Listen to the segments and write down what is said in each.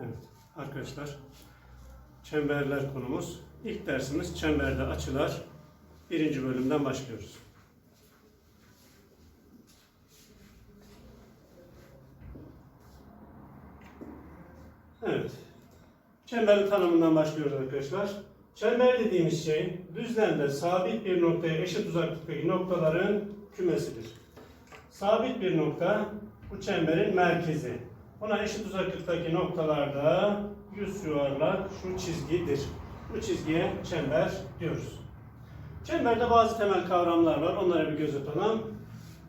Evet arkadaşlar çemberler konumuz. İlk dersimiz çemberde açılar. Birinci bölümden başlıyoruz. Evet. Çemberin tanımından başlıyoruz arkadaşlar. Çember dediğimiz şey düzlemde sabit bir noktaya eşit uzaklıktaki noktaların kümesidir. Sabit bir nokta bu çemberin merkezi. Buna eşit uzaklıktaki noktalarda yüz yuvarlak şu çizgidir. Bu çizgiye çember diyoruz. Çemberde bazı temel kavramlar var. Onlara bir göz atalım.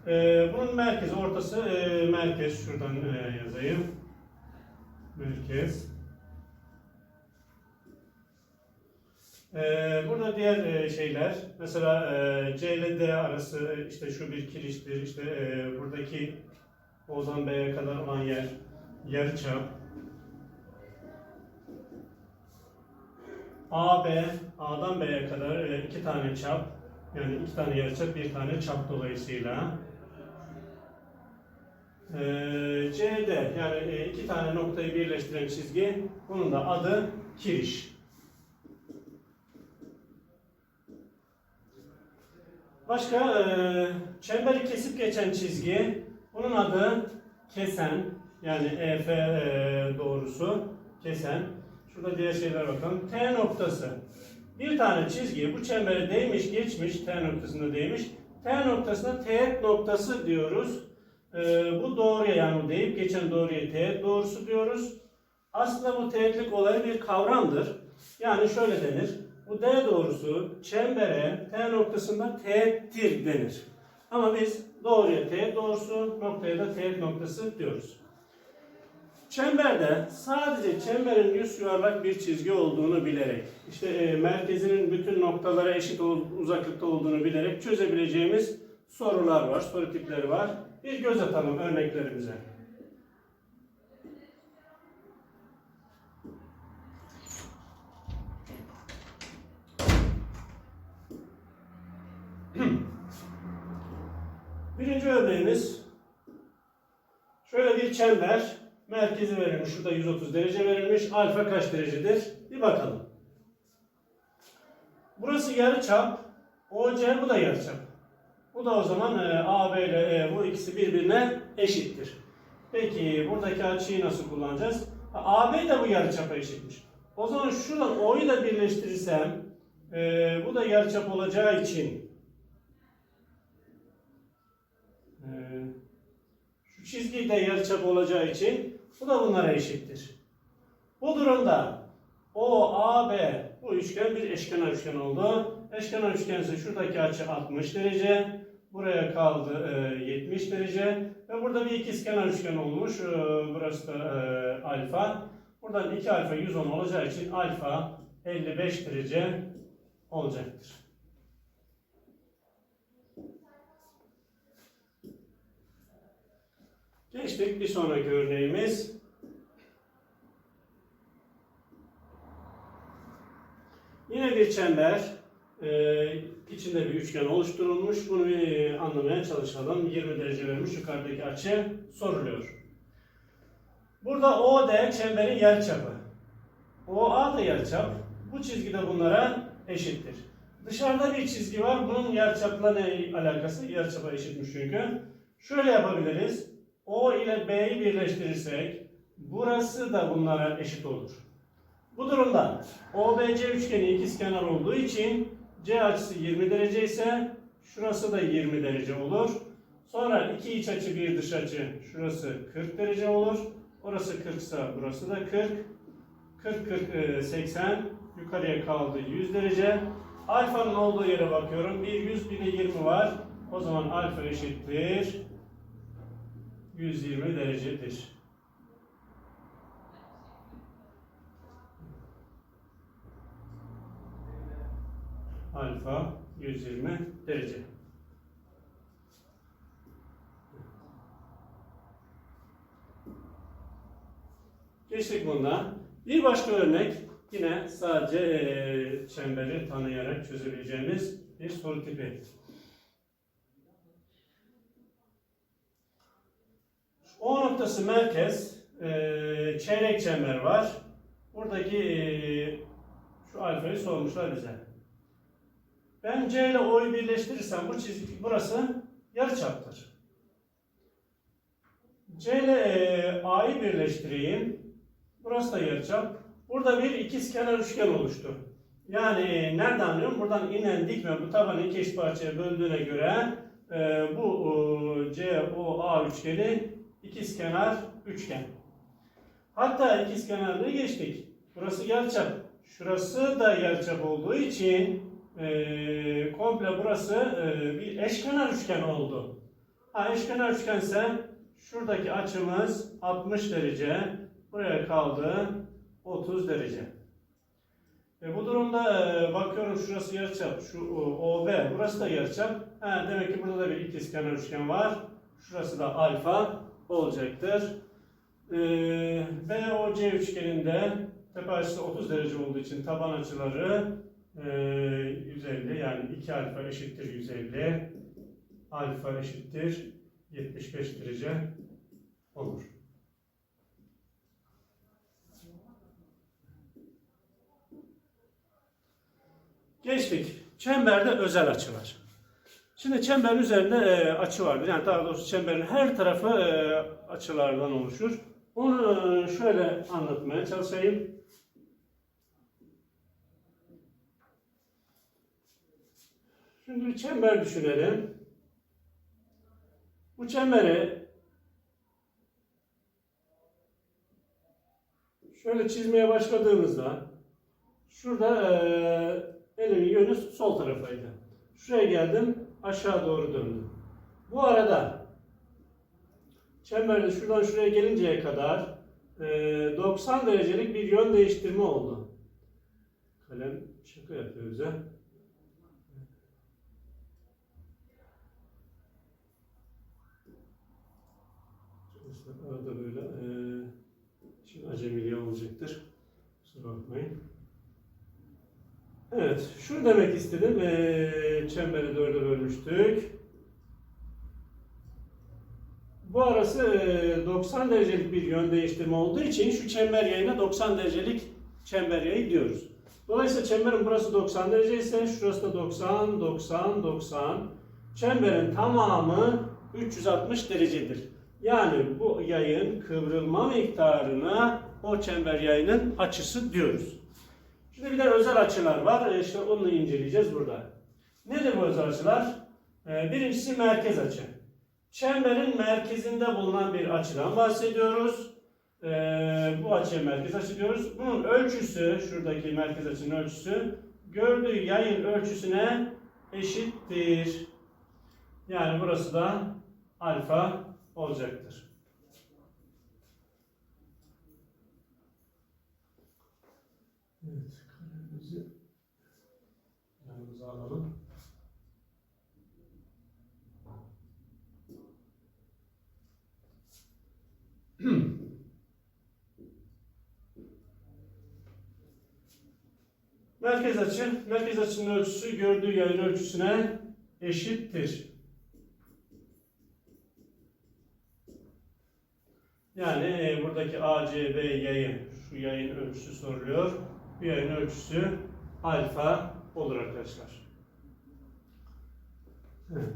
Ee, bunun merkezi, ortası e, merkez. Şuradan e, yazayım. Merkez. Ee, burada diğer e, şeyler, mesela e, C ile D arası işte şu bir kiriştir, işte e, buradaki O'dan B'ye kadar olan yer, yarıçap. AB, A'dan B'ye kadar iki tane çap, yani iki tane yarıçap, bir tane çap dolayısıyla. Ee, CD, yani e, iki tane noktayı birleştiren çizgi, bunun da adı kiriş. Başka e, çemberi kesip geçen çizgi, bunun adı kesen, yani EF e, doğrusu kesen. Şurada diğer şeyler bakalım. T noktası. Bir tane çizgi bu çembere değmiş, geçmiş, T noktasında değmiş. T noktasına teğet noktası diyoruz. E, bu doğruya yani o değip geçen doğruya teğet doğrusu diyoruz. Aslında bu teğetlik olayı bir kavramdır. Yani şöyle denir. Bu D doğrusu çembere T noktasında teğettir denir. Ama biz doğruya teğet doğrusu, noktaya da teğet noktası diyoruz. Çemberde sadece çemberin yüz yuvarlak bir çizgi olduğunu bilerek, işte e, merkezinin bütün noktalara eşit uzaklıkta olduğunu bilerek çözebileceğimiz sorular var, soru tipleri var. Bir göz atalım örneklerimize. Birinci örneğimiz şöyle bir çember merkezi verilmiş. Şurada 130 derece verilmiş. Alfa kaç derecedir? Bir bakalım. Burası yarıçap. OC bu da yarıçap. Bu da o zaman e, AB ile E bu ikisi birbirine eşittir. Peki buradaki açıyı nasıl kullanacağız? AB de bu yarıçapa eşitmiş. O zaman şuradan O'yu da birleştirirsem e, bu da yarıçap olacağı için ee, şu çizgi de yarıçap olacağı için bu da bunlara eşittir. Bu durumda O, A, B bu üçgen bir eşkenar üçgen oldu. Eşkenar üçgen ise şuradaki açı 60 derece. Buraya kaldı e, 70 derece. Ve burada bir ikizkenar üçgen olmuş. E, burası da e, alfa. Buradan 2 alfa 110 olacağı için alfa 55 derece olacaktır. Geçtik bir sonraki örneğimiz. Yine bir çember, e, içinde bir üçgen oluşturulmuş. Bunu bir anlamaya çalışalım. 20 derece vermiş yukarıdaki açı soruluyor. Burada OD çemberin yarıçapı. OA da yarıçap. Bu çizgi de bunlara eşittir. Dışarıda bir çizgi var. Bunun yarıçapla ne alakası? Yarıçapa eşitmiş çünkü. Şöyle yapabiliriz. O ile B'yi birleştirirsek burası da bunlara eşit olur. Bu durumda OBC üçgeni ikizkenar olduğu için C açısı 20 derece ise şurası da 20 derece olur. Sonra iki iç açı bir dış açı şurası 40 derece olur. Orası 40 ise burası da 40. 40 40 e, 80 yukarıya kaldı 100 derece. Alfanın olduğu yere bakıyorum. Bir 100 bir de 20 var. O zaman alfa eşittir 120 derecedir. Alfa 120 derece. Geçtik bundan. Bir başka örnek yine sadece çemberi tanıyarak çözebileceğimiz bir soru tipi. O noktası merkez, e, çeyrek çember var. Buradaki e, şu alfayı sormuşlar bize. Ben C ile O'yu birleştirirsem bu çizgi burası yarıçaptır. C ile e, A'yı birleştireyim. Burası da yarıçap. Burada bir ikizkenar üçgen oluştu. Yani e, nereden anlıyorum? Buradan inen dikme bu tabanı iki eşit parçaya böldüğüne göre e, bu e, COA üçgeni ikizkenar üçgen. Hatta ikizkenarlığı geçtik. Burası yarıçap. Şurası da yarıçap olduğu için e, komple burası e, bir eşkenar üçgen oldu. Ha, eşkenar üçgense şuradaki açımız 60 derece. Buraya kaldı 30 derece. E, bu durumda e, bakıyorum şurası yarıçap, şu OB, burası da yarıçap. Demek ki burada da bir ikizkenar üçgen var. Şurası da alfa olacaktır. E, BOC üçgeninde tepe açısı 30 derece olduğu için taban açıları e, 150 yani 2 alfa eşittir 150. Alfa eşittir 75 derece olur. Geçtik. Çemberde özel açılar. Şimdi çemberin üzerinde e, açı vardır. Yani daha doğrusu çemberin her tarafı e, açılardan oluşur. Onu e, şöyle anlatmaya çalışayım. Şimdi bir çember düşünelim. Bu çemberi şöyle çizmeye başladığımızda şurada e, elimin yönü sol tarafaydı. Şuraya geldim, aşağı doğru döndüm. Bu arada çemberde şuradan şuraya gelinceye kadar e, 90 derecelik bir yön değiştirme oldu. Kalem şaka yapıyor bize. Arada böyle e, şimdi acemiliği olacaktır. Kusura bakmayın. Evet, şunu demek istedim. E, çemberi dörde bölmüştük. Bu arası e, 90 derecelik bir yön değiştirme olduğu için şu çember yayına 90 derecelik çember yayı diyoruz. Dolayısıyla çemberin burası 90 derece ise şurası da 90, 90, 90. Çemberin tamamı 360 derecedir. Yani bu yayın kıvrılma miktarına o çember yayının açısı diyoruz. Şimdi bir de özel açılar var. E, İşte onu inceleyeceğiz burada. Nedir bu özel açılar? E, Birincisi merkez açı. Çemberin merkezinde bulunan bir açıdan bahsediyoruz. E, bu açıya merkez açı diyoruz. Bunun ölçüsü, şuradaki merkez açının ölçüsü, gördüğü yayın ölçüsüne eşittir. Yani burası da alfa olacaktır. Merkez açı, merkez açının ölçüsü gördüğü yayın ölçüsüne eşittir. Yani e, buradaki ACB yayın, şu yayın ölçüsü soruluyor. Bu yayın ölçüsü alfa olur arkadaşlar. Evet.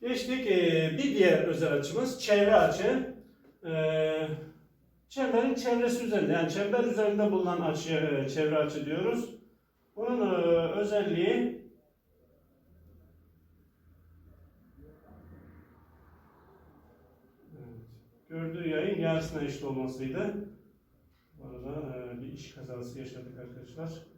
Geçtik e, bir diğer özel açımız çevre açı. E, çemberin çevresi üzerinde yani çember üzerinde bulunan açıya e, çevre açı diyoruz. Bunun e, özelliği. Gördüğü yayın yarısına eşit olmasıydı. Bu arada e, bir iş kazası yaşadık arkadaşlar.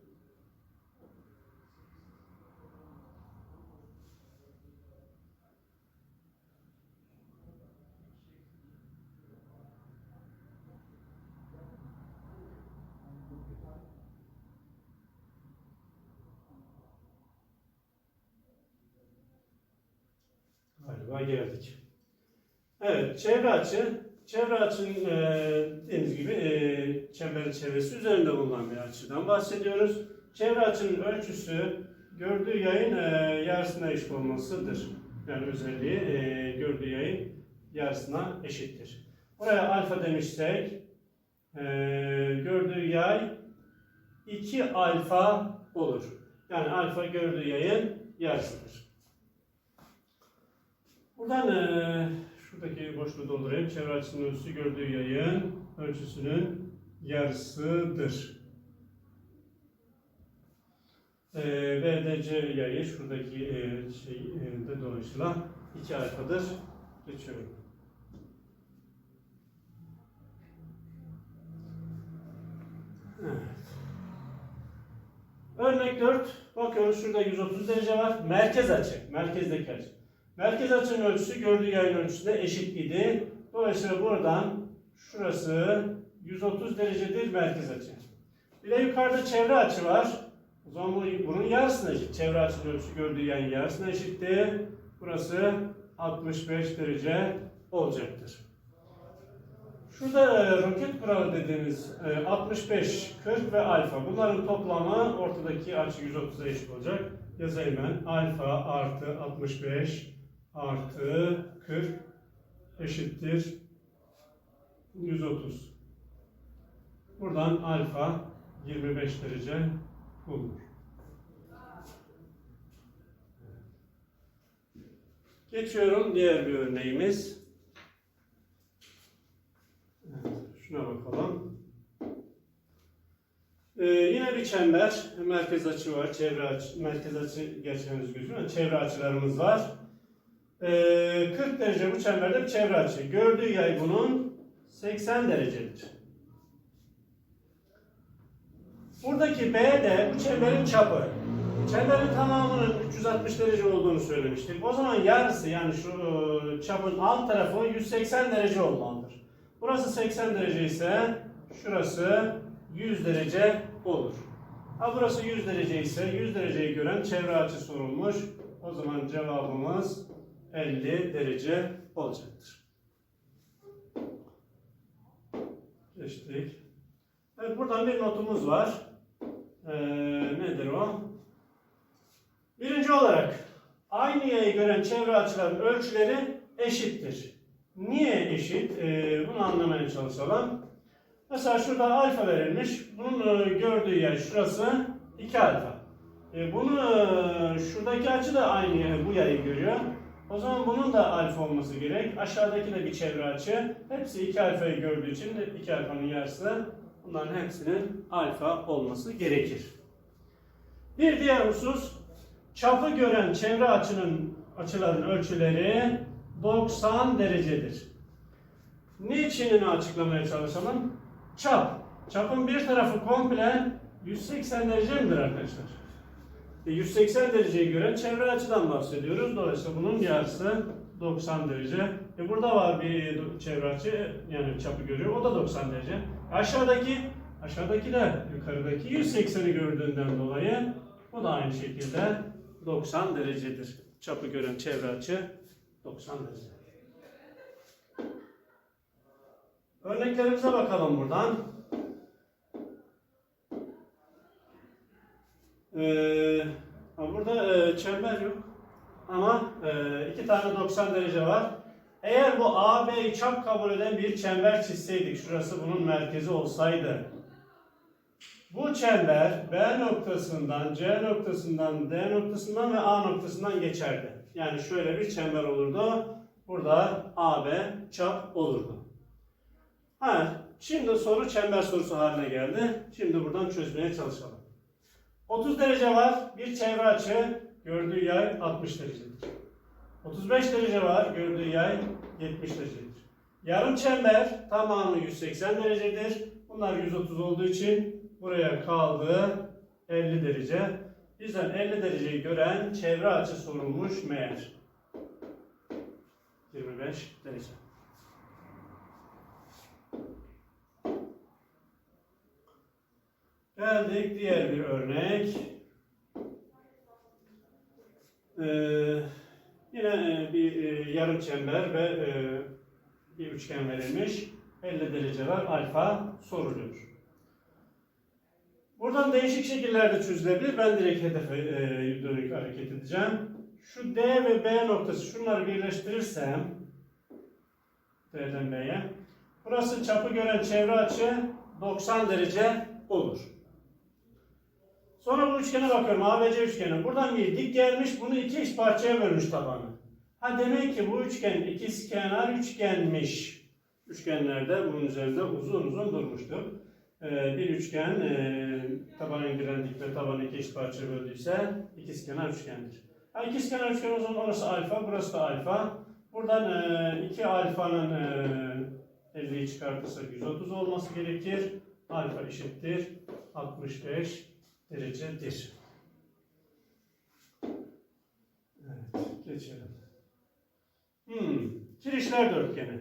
Geldik. Evet, çevre açı. Çevre açının e, dediğimiz gibi e, çemberin çevresi üzerinde bulunan bir açıdan bahsediyoruz. Çevre açının ölçüsü gördüğü yayın e, yarısına eşit olmasıdır. yani özelliği e, gördüğü yayın yarısına eşittir. Buraya alfa demişsek e, gördüğü yay 2 alfa olur. Yani alfa gördüğü yayın yarısıdır. Buradan e, şuradaki boşluğu doldurayım. Çevre açısının ölçüsü gördüğü yayın ölçüsünün yarısıdır. E, BDC yayı şuradaki e, şey e, de dolayısıyla 2 alfadır. Geçiyorum. Evet. Örnek 4. Bakıyoruz şurada 130 derece var. Merkez açı. Merkezdeki açı. Merkez açının ölçüsü gördüğü yayın ölçüsüne eşit idi. Dolayısıyla buradan şurası 130 derecedir merkez açı. Bir de yukarıda çevre açı var. O zaman bu, bunun yarısına eşit. Çevre açının ölçüsü gördüğü yayın yarısına eşitti. Burası 65 derece olacaktır. Şurada e, roket kuralı dediğimiz e, 65, 40 ve alfa. Bunların toplamı ortadaki açı 130'a eşit olacak. Yazayım ben. Alfa artı 65 artı 40 eşittir 130. Buradan alfa 25 derece bulunur. Geçiyorum diğer bir örneğimiz. Evet, şuna bakalım. Ee, yine bir çember, merkez açı var, çevre açı, merkez açı gerçi henüz çevre açılarımız var. Ee, 40 derece bu çemberde bir çevre açı. Gördüğü yay bunun 80 derecedir. Buradaki B de bu çemberin çapı. Çemberin tamamının 360 derece olduğunu söylemiştik. O zaman yarısı yani şu e, çapın alt tarafı 180 derece olmalıdır. Burası 80 derece ise şurası 100 derece olur. Ha burası 100 derece ise 100 dereceyi gören çevre açı sorulmuş. O zaman cevabımız 50 derece olacaktır. Geçtik. Evet buradan bir notumuz var. Ee, nedir o? Birinci olarak aynı yayı gören çevre açıların ölçüleri eşittir. Niye eşit? Ee, bunu anlamaya çalışalım. Mesela şurada alfa verilmiş. Bunun e, gördüğü yer şurası 2 alfa. E, bunu e, şuradaki açı da aynı bu yayı görüyor. O zaman bunun da alfa olması gerek. Aşağıdaki de bir çevre açı. Hepsi 2 alfayı gördüğü için de 2 alfanın yarısı. Bunların hepsinin alfa olması gerekir. Bir diğer husus çapı gören çevre açının açıların ölçüleri 90 derecedir. Niçinini açıklamaya çalışalım. Çap. Çapın bir tarafı komple 180 derece midir arkadaşlar? E 180 dereceyi gören çevre açıdan bahsediyoruz. Dolayısıyla bunun yarısı 90 derece. E burada var bir çevre açı yani çapı görüyor. O da 90 derece. Aşağıdaki aşağıdaki de yukarıdaki 180'i gördüğünden dolayı o da aynı şekilde 90 derecedir. Çapı gören çevre açı 90 derece. Örneklerimize bakalım buradan. Ee, burada e, çember yok. Ama e, iki tane 90 derece var. Eğer bu AB'yi çap kabul eden bir çember çizseydik, şurası bunun merkezi olsaydı, bu çember B noktasından, C noktasından, D noktasından ve A noktasından geçerdi. Yani şöyle bir çember olurdu. Burada AB çap olurdu. Ha, şimdi soru çember sorusu haline geldi. Şimdi buradan çözmeye çalışalım. 30 derece var. Bir çevre açı. Gördüğü yay 60 derecedir. 35 derece var. Gördüğü yay 70 derecedir. Yarım çember tamamı 180 derecedir. Bunlar 130 olduğu için buraya kaldı 50 derece. Bizden 50 dereceyi gören çevre açı sorulmuş meğer. 25 derece. Geldik diğer bir örnek. Ee, yine e, bir e, yarım çember ve e, bir üçgen verilmiş. 50 derece var. Alfa soruluyor. Buradan değişik şekillerde çözülebilir. Ben direkt hedefe e, dönük hareket edeceğim. şu D ve B noktası şunları birleştirirsem D'den B'ye burası çapı gören çevre açı 90 derece olur. Sonra bu üçgene bakıyorum. ABC üçgeni. Buradan bir dik gelmiş. Bunu iki eş parçaya bölmüş tabanı. Ha demek ki bu üçgen ikizkenar üçgenmiş. Üçgenlerde bunun üzerinde uzun uzun durmuştur. Ee, bir üçgen e, tabana indiren dik ve tabanı iki eş parçaya böldüyse ikizkenar üçgendir. Ha, ikizkenar üçgen o zaman orası alfa, burası da alfa. Buradan e, iki alfanın e, 50'yi çıkartırsak 130 olması gerekir. Alfa eşittir 65 derecedir. Evet, geçelim. Hmm, kirişler dörtgeni.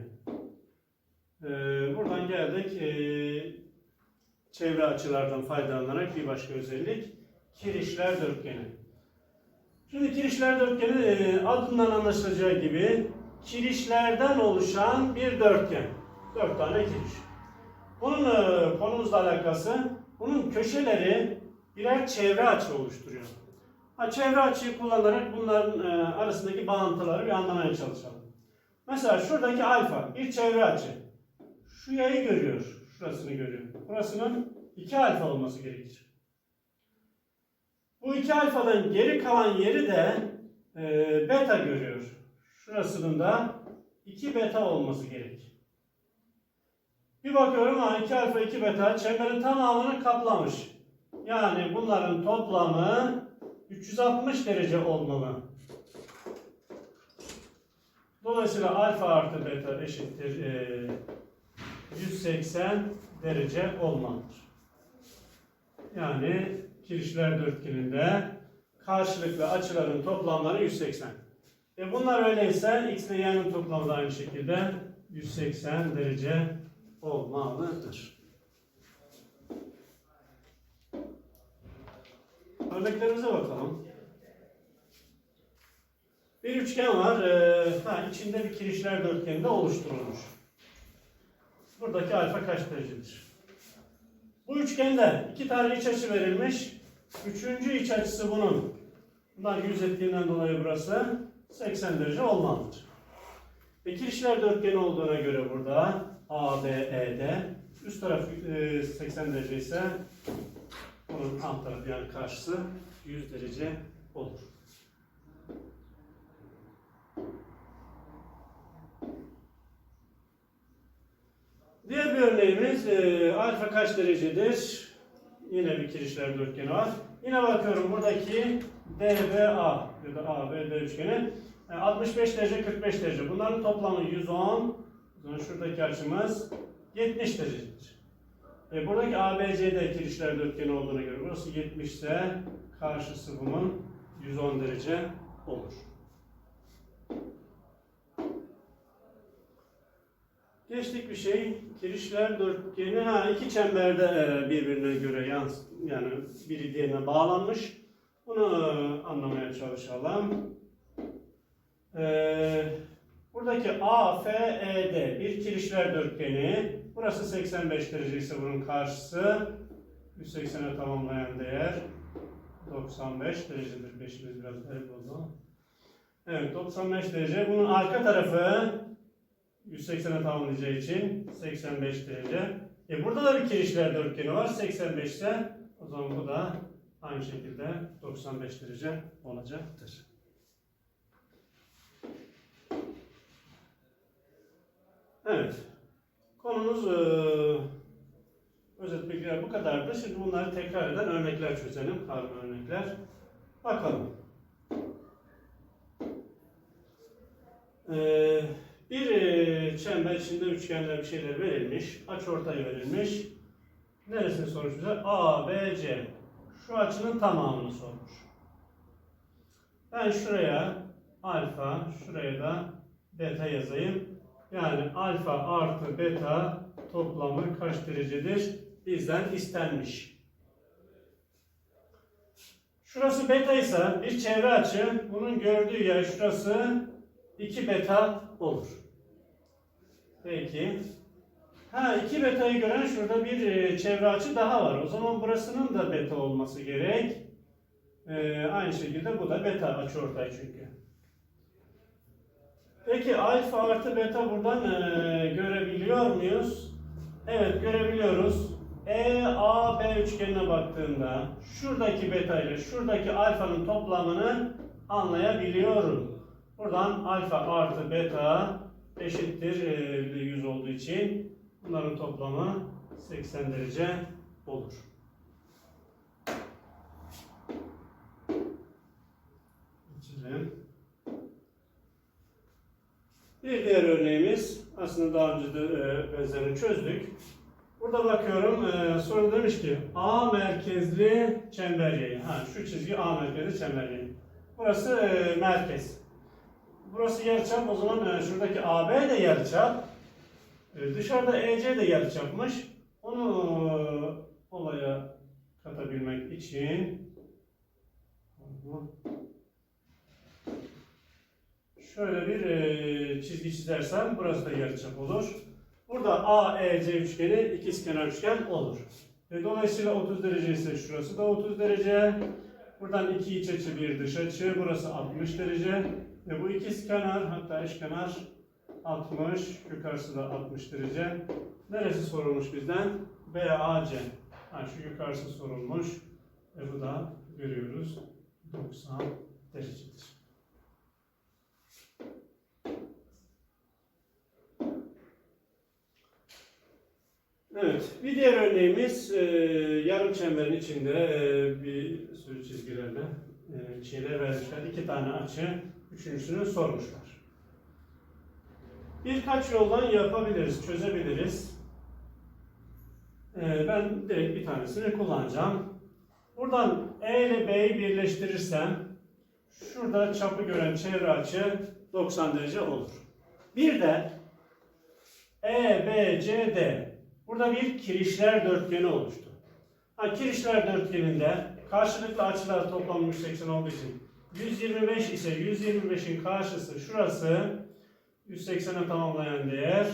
Ee, buradan geldik. Ee, çevre açılardan faydalanarak bir başka özellik. Kirişler dörtgeni. Şimdi kirişler dörtgeni e, adından anlaşılacağı gibi kirişlerden oluşan bir dörtgen. Dört tane kiriş. Bunun e, konumuzla alakası, bunun köşeleri birer çevre açı oluşturuyor. Ha, çevre açıyı kullanarak bunların e, arasındaki bağıntıları bir anlamaya çalışalım. Mesela şuradaki alfa bir çevre açı. Şu yayı görüyor, şurasını görüyor. Burasının 2 alfa olması gerekir. Bu 2 alfadan geri kalan yeri de e, beta görüyor. Şurasının da 2 beta olması gerek. Bir bakıyorum ha 2 alfa 2 beta çemberin tamamını kaplamış. Yani bunların toplamı 360 derece olmalı. Dolayısıyla alfa artı beta eşittir e, 180 derece olmalıdır. Yani kirişler dörtgeninde karşılıklı açıların toplamları 180. E bunlar öyleyse x ile y'nin toplamı da aynı şekilde 180 derece olmalıdır. Örneklerimize bakalım. Bir üçgen var. Ee, ha, içinde bir kirişler dörtgeninde oluşturulmuş. Buradaki alfa kaç derecedir? Bu üçgende iki tane iç açı verilmiş. Üçüncü iç açısı bunun. Bunlar yüz ettiğinden dolayı burası 80 derece olmalıdır. Ve kirişler dörtgeni olduğuna göre burada A, B, E, D. Üst taraf e, 80 derece ise onun alt tarafı yani karşısı 100 derece olur. Diğer bir örneğimiz e, alfa kaç derecedir? Yine bir kirişler dörtgeni var. Yine bakıyorum buradaki DBA ya da ABD üçgeni e, 65 derece 45 derece. Bunların toplamı 110. O zaman şuradaki açımız 70 derecedir. E, buradaki ABCD kirişler dörtgeni olduğuna göre burası 70 ise karşısı bunun 110 derece olur. Geçtik bir şey. Kirişler dörtgeni ha iki çemberde e, birbirine göre yans yani biri diğerine bağlanmış. Bunu e, anlamaya çalışalım. Ee, buradaki AFED bir kirişler dörtgeni. Burası 85 derece ise bunun karşısı 180'e tamamlayan değer 95 derecedir. Beşimiz biraz garip oldu. Evet 95 derece. Bunun arka tarafı 180'e tamamlayacağı için 85 derece. E burada da bir kirişler dörtgeni var. 85 ise o zaman bu da aynı şekilde 95 derece olacaktır. Evet. Konumuz e, özet bilgiler bu kadardı. Şimdi bunları tekrar eden örnekler çözelim. Karma örnekler. Bakalım. Eee bir e, çember içinde üçgenler bir şeyler verilmiş. Aç ortay verilmiş. Neresini sormuş bize? A, B, C. Şu açının tamamını sormuş. Ben şuraya alfa, şuraya da beta yazayım. Yani alfa artı beta toplamı kaç derecedir? Bizden istenmiş. Şurası beta ise bir çevre açı. Bunun gördüğü yer şurası 2 beta olur. Peki. Ha 2 betayı gören şurada bir e, çevre açı daha var. O zaman burasının da beta olması gerek. Ee, aynı şekilde bu da beta açıortay çünkü. Peki alfa artı beta buradan e, görebiliyor muyuz? Evet görebiliyoruz. E, A, B üçgenine baktığımda şuradaki beta ile şuradaki alfanın toplamını anlayabiliyorum. Buradan alfa artı beta eşittir e, 100 olduğu için bunların toplamı 80 derece olur. Geçelim. Bir diğer örneğimiz aslında daha önce de e, benzerini çözdük. Burada bakıyorum e, soru demiş ki A merkezli çember yayı. Ha, şu çizgi A merkezli çember yayı. Burası e, merkez. Burası yarıçap o zaman e, şuradaki AB de yarıçap. E, dışarıda EC de yarıçapmış. Onu e, olaya katabilmek için şöyle bir e, çizgi çizersem burası da yarıçap olur. Burada AEC üçgeni ikizkenar üçgen olur. E, dolayısıyla 30 derece ise şurası da 30 derece. Buradan iki iç açı bir dış açı. Burası 60 derece. Ve bu ikizkenar hatta eşkenar 60. Yukarısı da 60 derece. Neresi sorulmuş bizden? BAC. Ha, şu yukarısı sorulmuş. Ve bu da görüyoruz 90 derecedir. Evet, bir diğer örneğimiz e, yarım çemberin içinde e, bir sürü çizgilerle e, şeyler vermişler. İki tane açı, üçüncüsünü sormuşlar. Birkaç yoldan yapabiliriz, çözebiliriz. E, ben direkt bir tanesini kullanacağım. Buradan E ile B'yi birleştirirsem şurada çapı gören çevre açı 90 derece olur. Bir de E, B, C, D Burada bir kirişler dörtgeni oluştu. Ha, kirişler dörtgeninde karşılıklı açılar toplamı 180 olduğu için 125 ise 125'in karşısı şurası 180'e tamamlayan değer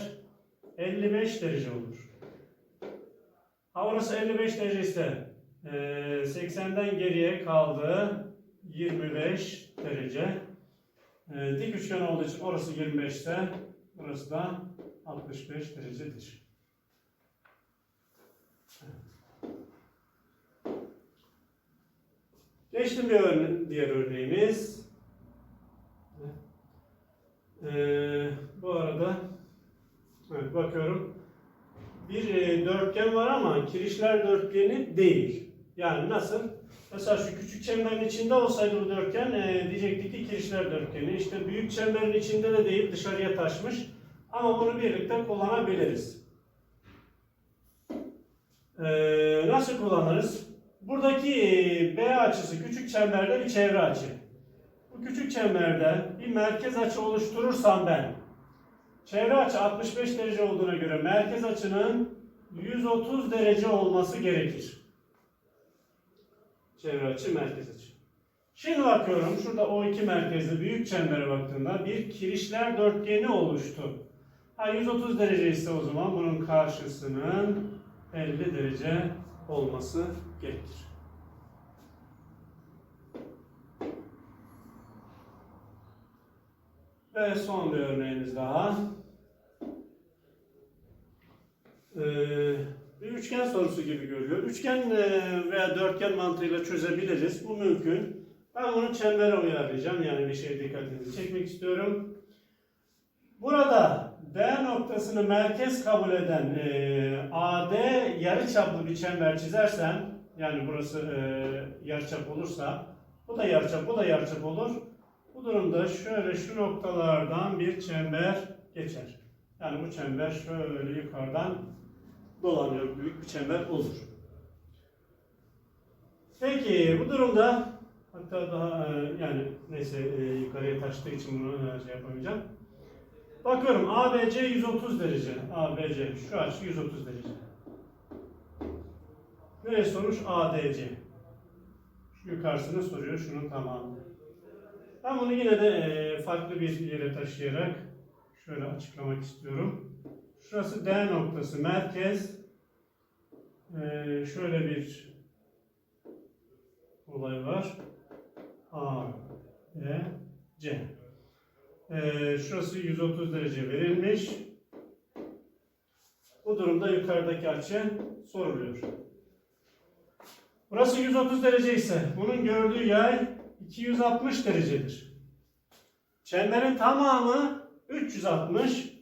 55 derece olur. Ha orası 55 derece ise e, 80'den geriye kaldı 25 derece. E, dik üçgen olduğu için orası 25 ise burası da 65 derecedir. Geçtim bir örne diğer örneğimiz. Ee, bu arada evet, bakıyorum bir e, dörtgen var ama kirişler dörtgeni değil. Yani nasıl? Mesela şu küçük çemberin içinde olsaydı bu dörtgen e, diyecektik ki kirişler dörtgeni. İşte büyük çemberin içinde de değil dışarıya taşmış. Ama bunu birlikte kullanabiliriz. Ee, nasıl kullanırız? Buradaki e, B açısı küçük çemberde bir çevre açı. Bu küçük çemberde bir merkez açı oluşturursam ben çevre açı 65 derece olduğuna göre merkez açının 130 derece olması gerekir. Çevre açı merkez açı. Şimdi bakıyorum şurada o iki merkezli büyük çembere baktığımda bir kirişler dörtgeni oluştu. Ha 130 derece ise o zaman bunun karşısının 50 derece olması gerekir. Ve son bir örneğimiz daha. Ee, bir üçgen sorusu gibi görüyor. Üçgen e, veya dörtgen mantığıyla çözebiliriz. Bu mümkün. Ben bunu çembere uyarlayacağım. Yani bir şey dikkatinizi çekmek istiyorum. Burada D noktasını merkez kabul eden e, AD yarıçaplı bir çember çizersem, yani burası e, yarıçap olursa, bu da yarıçap, bu da yarıçap olur. Bu durumda şöyle şu noktalardan bir çember geçer. Yani bu çember şöyle yukarıdan dolanıyor, büyük bir çember olur. Peki bu durumda hatta daha e, yani neyse e, yukarıya taştığı için bunu e, şey yapamayacağım. Bakıyorum ABC 130 derece. ABC şu açı 130 derece. Nereye sormuş? ADC. Yukarısını soruyor şunun tamamı. Ben bunu yine de e, farklı bir yere taşıyarak şöyle açıklamak istiyorum. Şurası D noktası merkez. E, şöyle bir olay var. A, B, C. Ee, şurası 130 derece verilmiş. Bu durumda yukarıdaki açı soruluyor. Burası 130 derece ise bunun gördüğü yay 260 derecedir. Çemberin tamamı 360.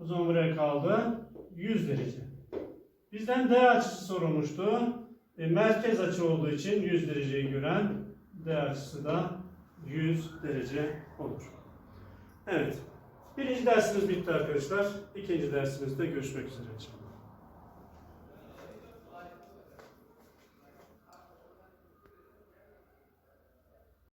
O zaman buraya kaldı 100 derece. Bizden D açısı sorulmuştu. E, merkez açı olduğu için 100 dereceyi gören D açısı da 100 derece olur. Evet. Birinci dersimiz bitti arkadaşlar. İkinci dersimizde görüşmek üzere.